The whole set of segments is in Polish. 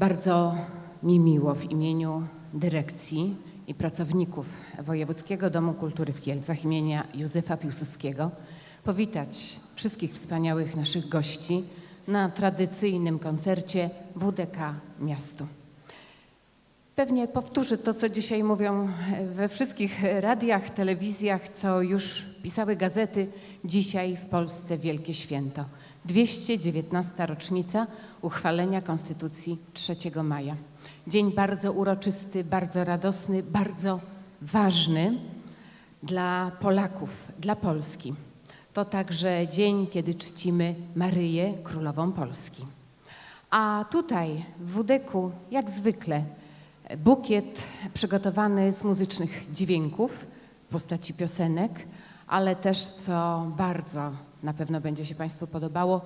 Bardzo mi miło w imieniu dyrekcji i pracowników Wojewódzkiego Domu Kultury w Kielcach imienia Józefa Piłsudskiego powitać wszystkich wspaniałych naszych gości na tradycyjnym koncercie WDK Miastu. Pewnie powtórzę to, co dzisiaj mówią we wszystkich radiach, telewizjach, co już pisały gazety. Dzisiaj w Polsce wielkie święto. 219. rocznica uchwalenia Konstytucji 3 maja. Dzień bardzo uroczysty, bardzo radosny, bardzo ważny dla Polaków, dla Polski. To także dzień, kiedy czcimy Maryję, Królową Polski. A tutaj w Wudeku, jak zwykle, bukiet przygotowany z muzycznych dźwięków w postaci piosenek, ale też, co bardzo na pewno będzie się Państwu podobało,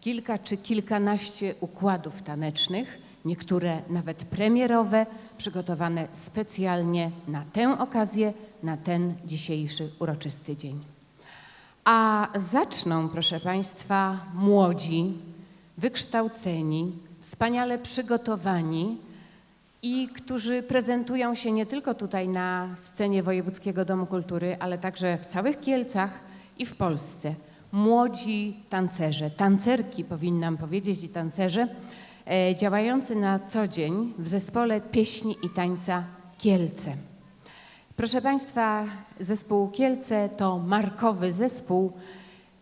kilka czy kilkanaście układów tanecznych, niektóre nawet premierowe, przygotowane specjalnie na tę okazję, na ten dzisiejszy uroczysty dzień. A zaczną, proszę Państwa, młodzi, wykształceni, wspaniale przygotowani i którzy prezentują się nie tylko tutaj na scenie Wojewódzkiego Domu Kultury, ale także w całych Kielcach i w Polsce. Młodzi tancerze, tancerki powinnam powiedzieć i tancerze, e, działający na co dzień w zespole pieśni i tańca Kielce. Proszę Państwa, zespół Kielce to markowy zespół.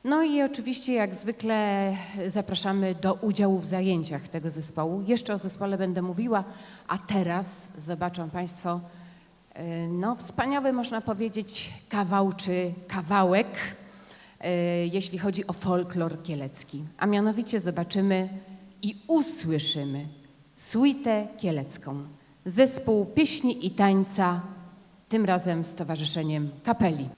No i oczywiście, jak zwykle, zapraszamy do udziału w zajęciach tego zespołu. Jeszcze o zespole będę mówiła, a teraz zobaczą Państwo, e, no, wspaniały, można powiedzieć, kawał czy kawałek, jeśli chodzi o folklor kielecki. A mianowicie zobaczymy i usłyszymy suitę kielecką. Zespół pieśni i tańca tym razem z Towarzyszeniem Kapeli.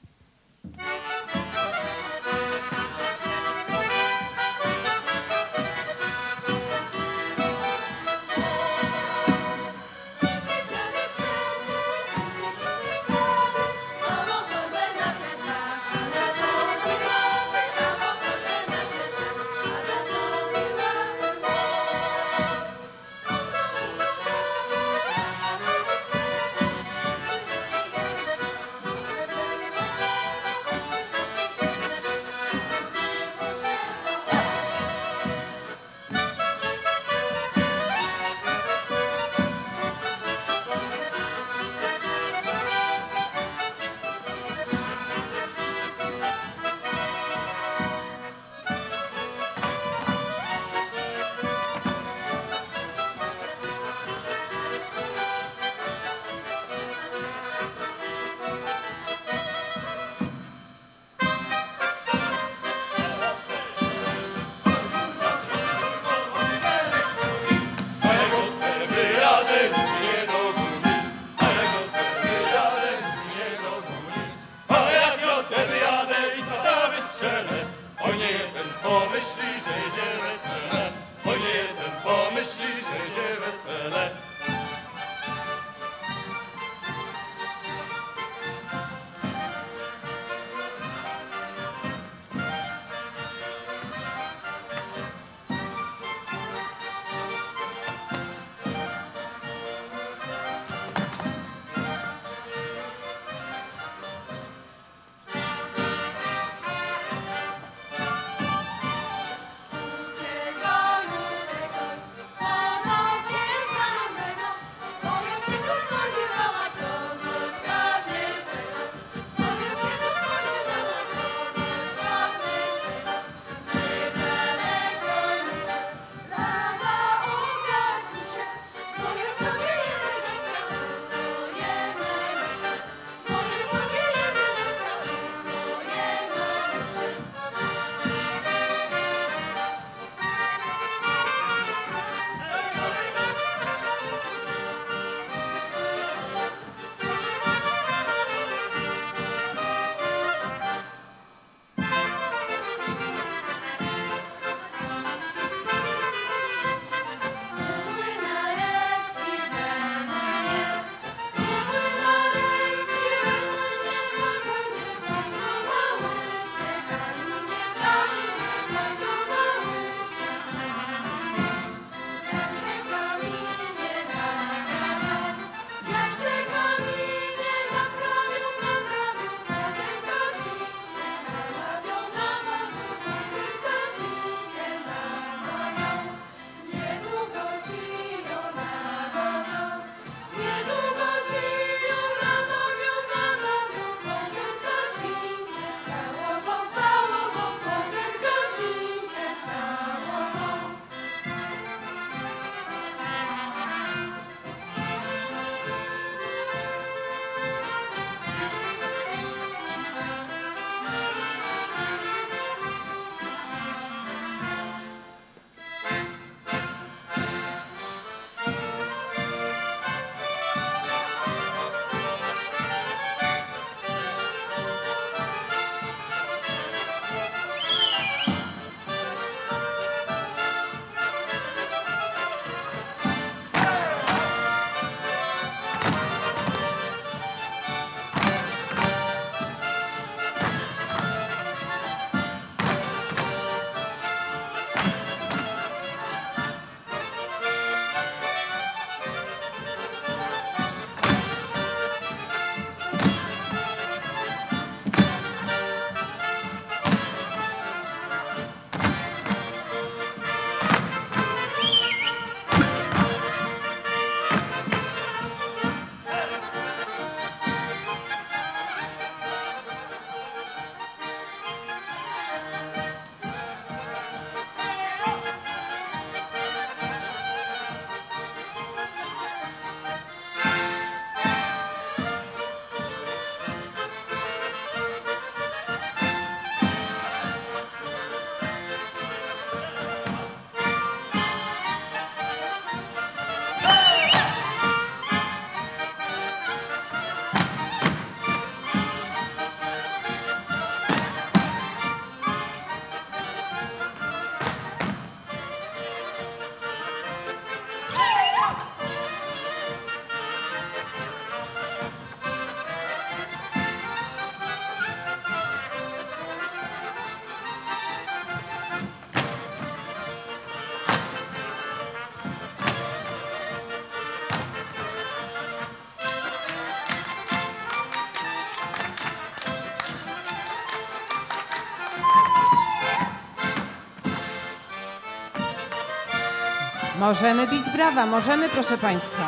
Możemy bić brawa, możemy, proszę Państwa.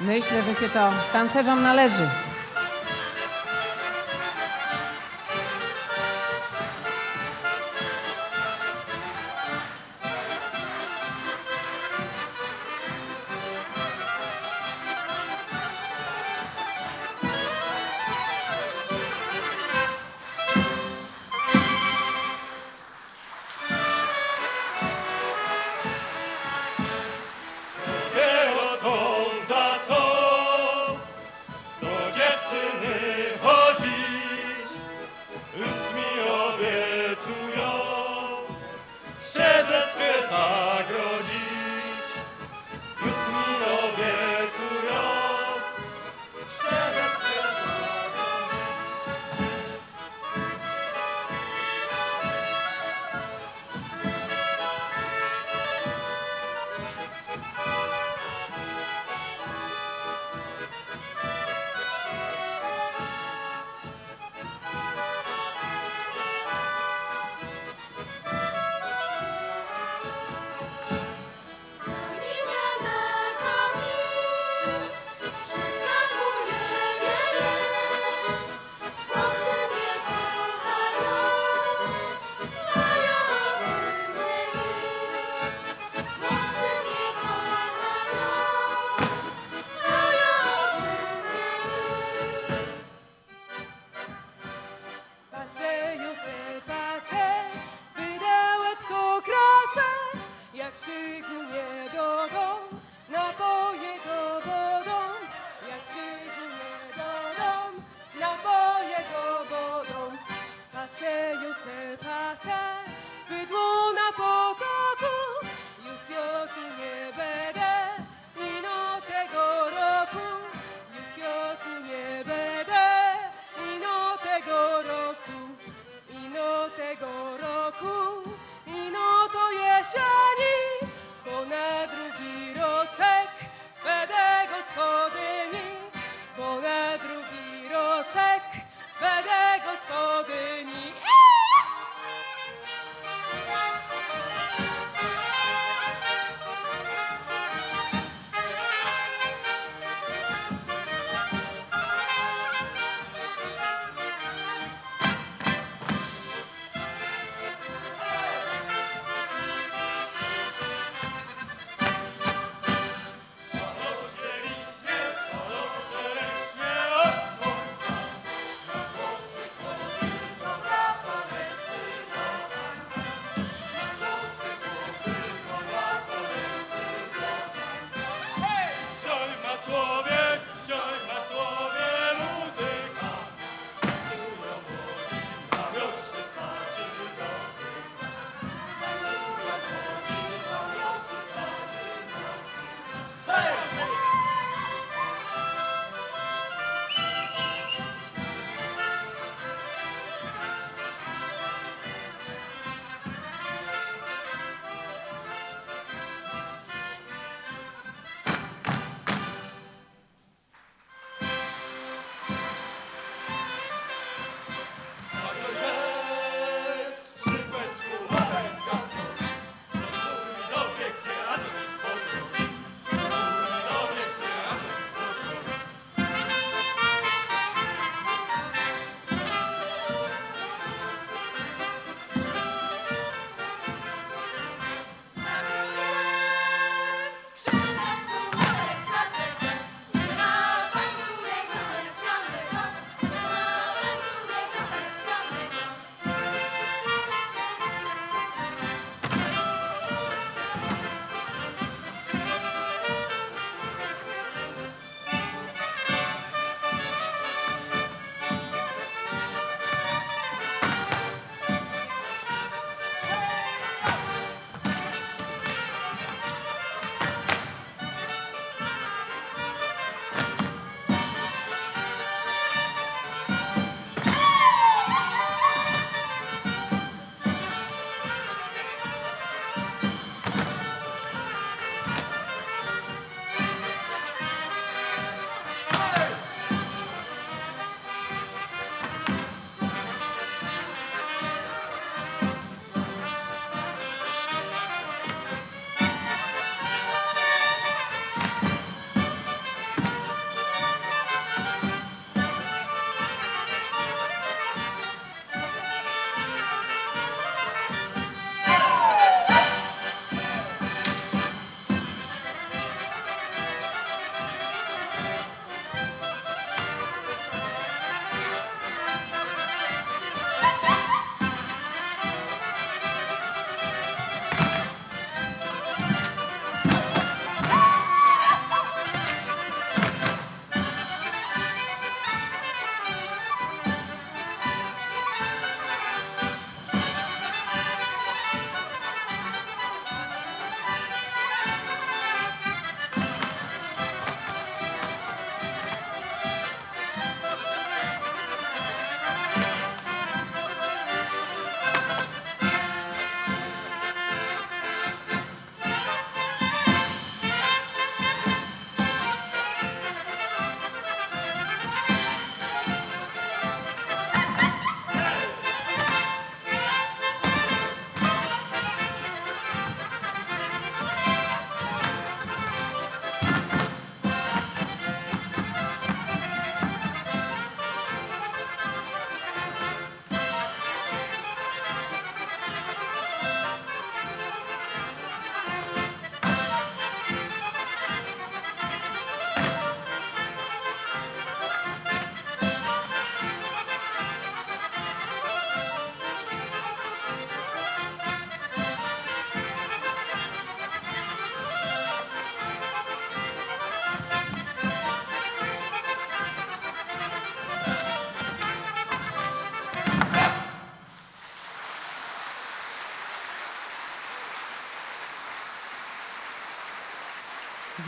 Myślę, że się to tancerzom należy.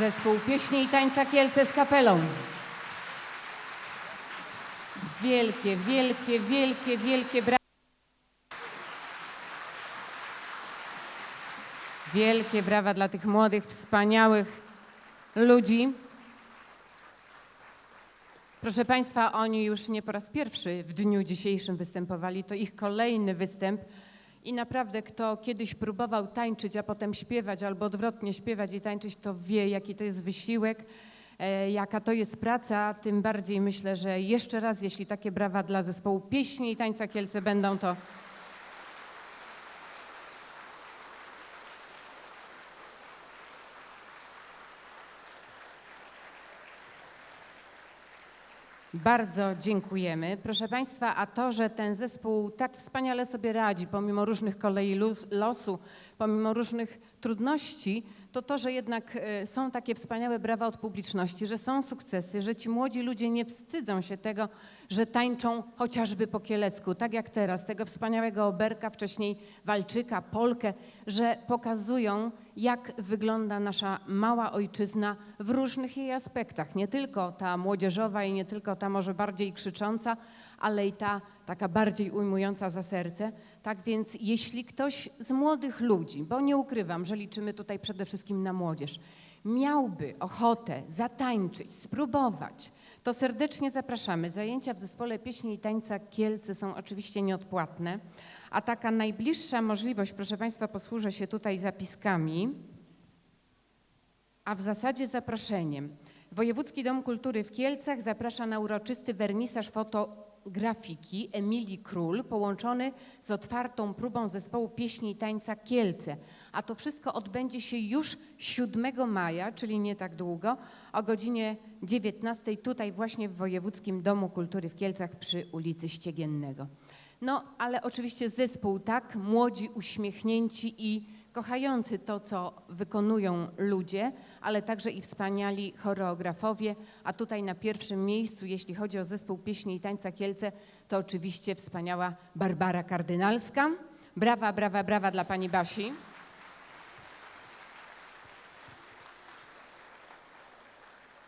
Zespół Pieśni i Tańca Kielce z kapelą. Wielkie, wielkie, wielkie, wielkie brawa. Wielkie brawa dla tych młodych, wspaniałych ludzi. Proszę Państwa, oni już nie po raz pierwszy w dniu dzisiejszym występowali. To ich kolejny występ. I naprawdę, kto kiedyś próbował tańczyć, a potem śpiewać, albo odwrotnie śpiewać i tańczyć, to wie, jaki to jest wysiłek, e, jaka to jest praca. Tym bardziej myślę, że jeszcze raz, jeśli takie brawa dla zespołu pieśni i tańca Kielce będą, to Bardzo dziękujemy. Proszę Państwa, a to, że ten zespół tak wspaniale sobie radzi, pomimo różnych kolei losu, pomimo różnych trudności, to to, że jednak e, są takie wspaniałe brawa od publiczności, że są sukcesy, że ci młodzi ludzie nie wstydzą się tego, że tańczą chociażby po kielecku, tak jak teraz, tego wspaniałego oberka, wcześniej walczyka, polkę, że pokazują, jak wygląda nasza mała ojczyzna w różnych jej aspektach. Nie tylko ta młodzieżowa i nie tylko ta może bardziej krzycząca, ale i ta taka bardziej ujmująca za serce. Tak więc jeśli ktoś z młodych ludzi, bo nie ukrywam, że liczymy tutaj przede wszystkim na młodzież, miałby ochotę zatańczyć, spróbować, to serdecznie zapraszamy. Zajęcia w zespole pieśni i tańca Kielce są oczywiście nieodpłatne, a taka najbliższa możliwość, proszę Państwa, posłużę się tutaj zapiskami, a w zasadzie zaproszeniem. Wojewódzki Dom Kultury w Kielcach zaprasza na uroczysty wernisaż fotografiki Emilii Król, połączony z otwartą próbą zespołu pieśni i tańca Kielce. A to wszystko odbędzie się już 7 maja, czyli nie tak długo, o godzinie 19 tutaj właśnie w Wojewódzkim Domu Kultury w Kielcach przy ulicy Ściegiennego. No, ale oczywiście zespół tak, młodzi, uśmiechnięci i kochający to, co wykonują ludzie, ale także i wspaniali choreografowie, a tutaj na pierwszym miejscu, jeśli chodzi o zespół pieśni i tańca Kielce, to oczywiście wspaniała Barbara Kardynalska. Brawa, brawa, brawa dla pani Basi.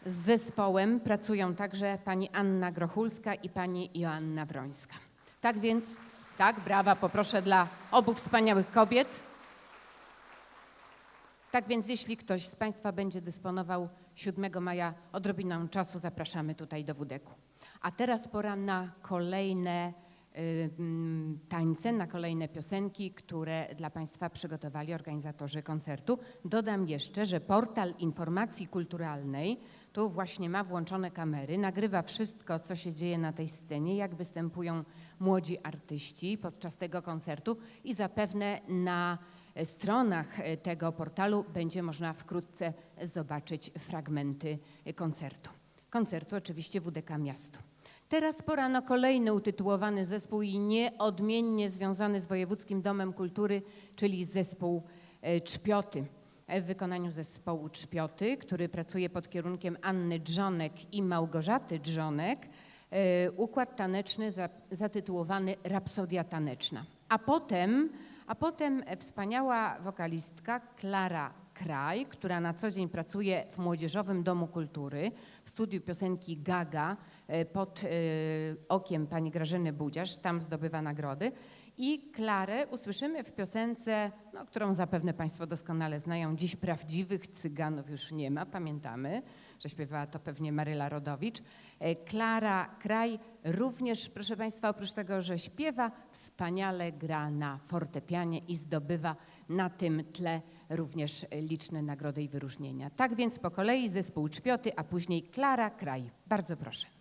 Z zespołem pracują także pani Anna Grochulska i pani Joanna Wrońska. Tak więc, tak, brawa poproszę dla obu wspaniałych kobiet. Tak więc, jeśli ktoś z Państwa będzie dysponował 7 maja odrobiną czasu, zapraszamy tutaj do WDK-u. A teraz pora na kolejne y, mm, tańce, na kolejne piosenki, które dla Państwa przygotowali organizatorzy koncertu. Dodam jeszcze, że portal informacji kulturalnej tu właśnie ma włączone kamery, nagrywa wszystko, co się dzieje na tej scenie, jak występują młodzi artyści podczas tego koncertu i zapewne na e, stronach e, tego portalu będzie można wkrótce zobaczyć fragmenty e, koncertu. Koncertu oczywiście WDK Miasto. Teraz pora na kolejny utytułowany zespół i nieodmiennie związany z Wojewódzkim Domem Kultury, czyli zespół Czpioty. E, W wykonaniu zespołu Czpioty, który pracuje pod kierunkiem Anny Drzonek i Małgorzaty Drzonek, e, układ taneczny za- zatytułowany Rapsodia Taneczna. A potem, a potem wspaniała wokalistka Klara Kraj, która na co dzień pracuje w Młodzieżowym Domu Kultury, w studiu piosenki Gaga e, pod okiem pani Grażyny Budziarz, tam zdobywa nagrody. I Klarę usłyszymy w piosence, no, którą zapewne Państwo doskonale znają. Dziś prawdziwych cyganów już nie ma, pamiętamy, że śpiewała to pewnie Maryla Rodowicz. E, Klara Kraj również, proszę Państwa, oprócz tego, że śpiewa, wspaniale gra na fortepianie i zdobywa na tym tle również liczne nagrody i wyróżnienia. Tak więc po kolei zespół Czpioty, a później Klara Kraj. Bardzo proszę.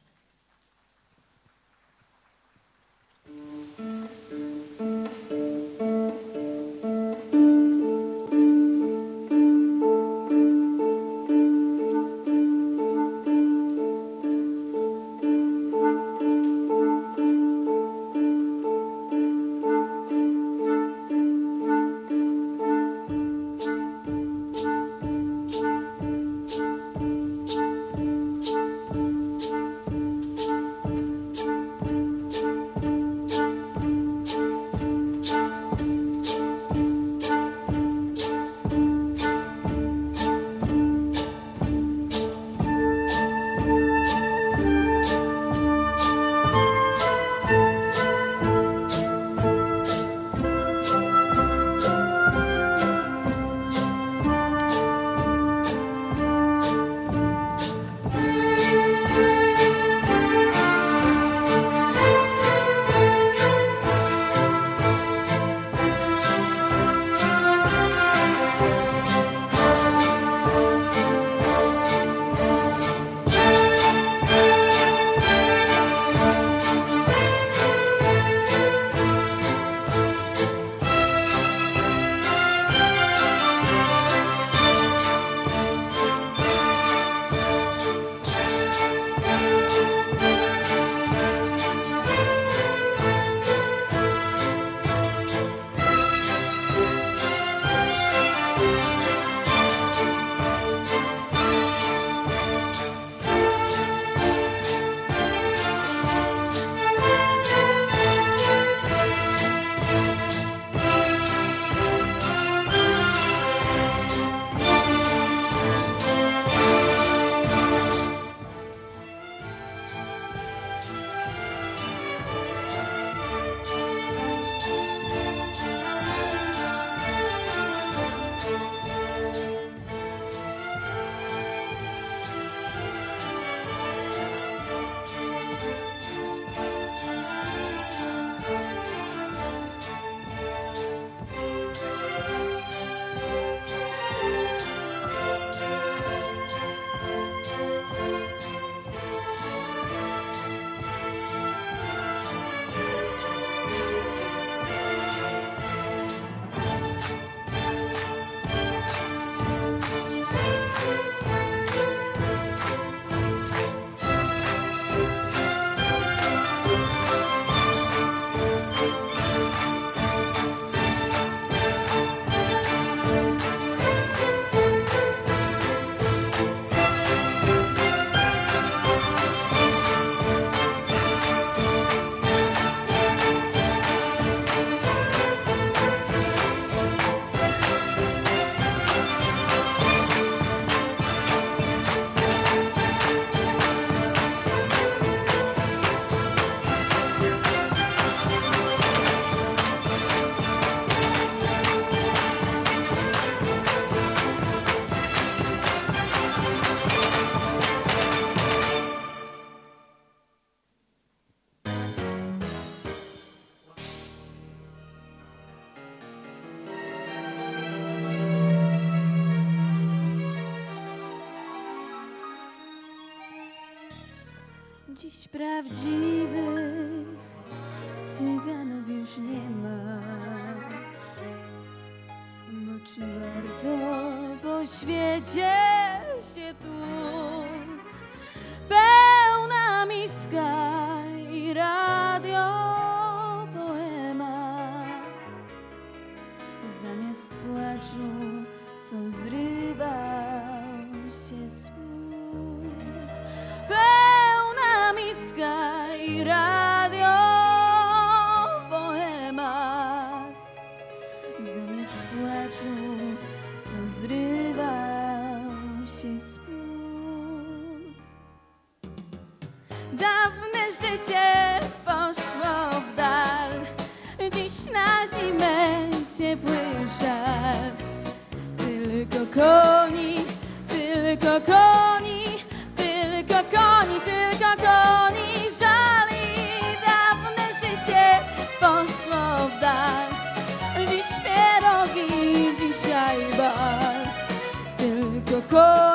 Go!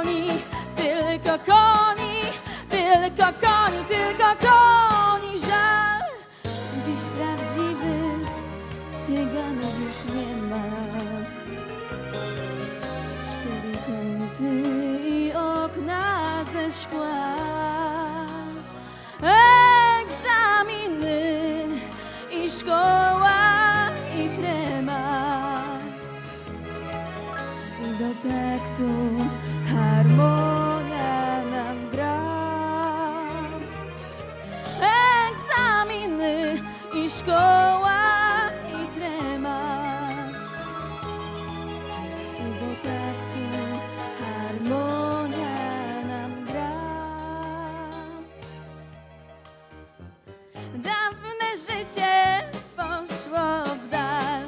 Dawne życie poszło w dal.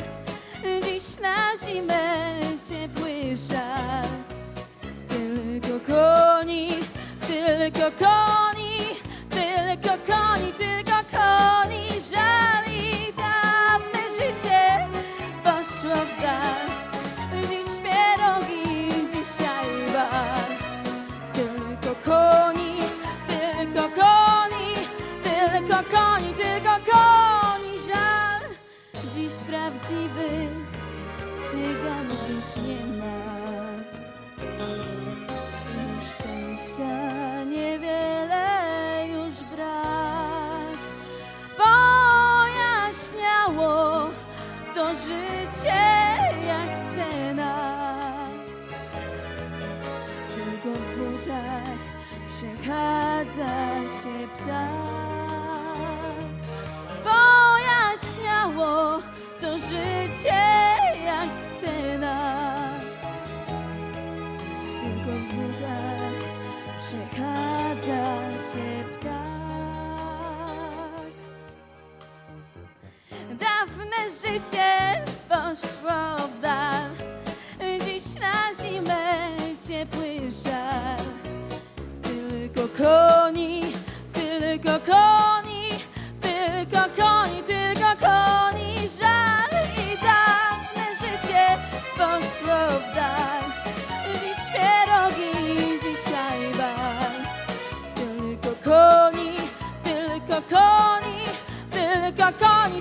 Dziś na zimę ciepły szal Tylko koni, tylko koni. こに出るここに